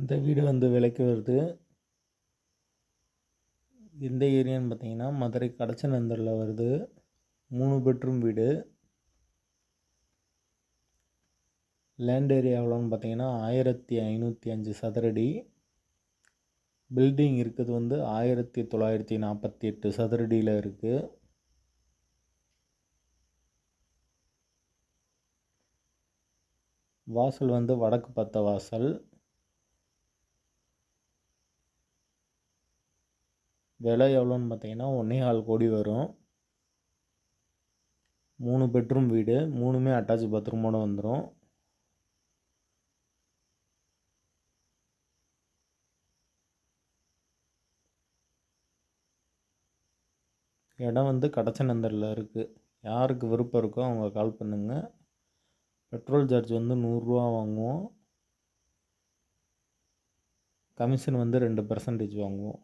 இந்த வீடு வந்து விலைக்கு வருது. எந்த ஏரியான்னு பார்த்தீங்கன்னா மதுரை கடச்சநந்தரில் வருது. மூணு பெட்ரூம் வீடு. லேண்ட் ஏரியா எவ்வளோன்னு பார்த்தீங்கன்னா ஆயிரத்தி ஐநூற்றி அஞ்சு சதுரடி. பில்டிங் இருக்குது வந்து ஆயிரத்தி தொள்ளாயிரத்தி நாற்பத்தி எட்டு சதுரடியில் இருக்குது வாசல் வந்து வடக்கு பத்த வாசல். விலை எவ்வளோன்னு பார்த்தீங்கன்னா ஒன்றே கால் கோடி வரும். மூணு பெட்ரூம் வீடு மூணுமே அட்டாச் பாத்ரூமோடு வந்துடும் இடம் வந்து கடச்சநந்தரில் இருக்குது யாருக்கு விருப்பம் இருக்கோ அவங்க கால் பண்ணுங்கள் பெட்ரோல் சார்ஜ் வந்து நூறுரூவா வாங்குவோம். கமிஷன் வந்து ரெண்டு பர்சன்டேஜ் வாங்குவோம்.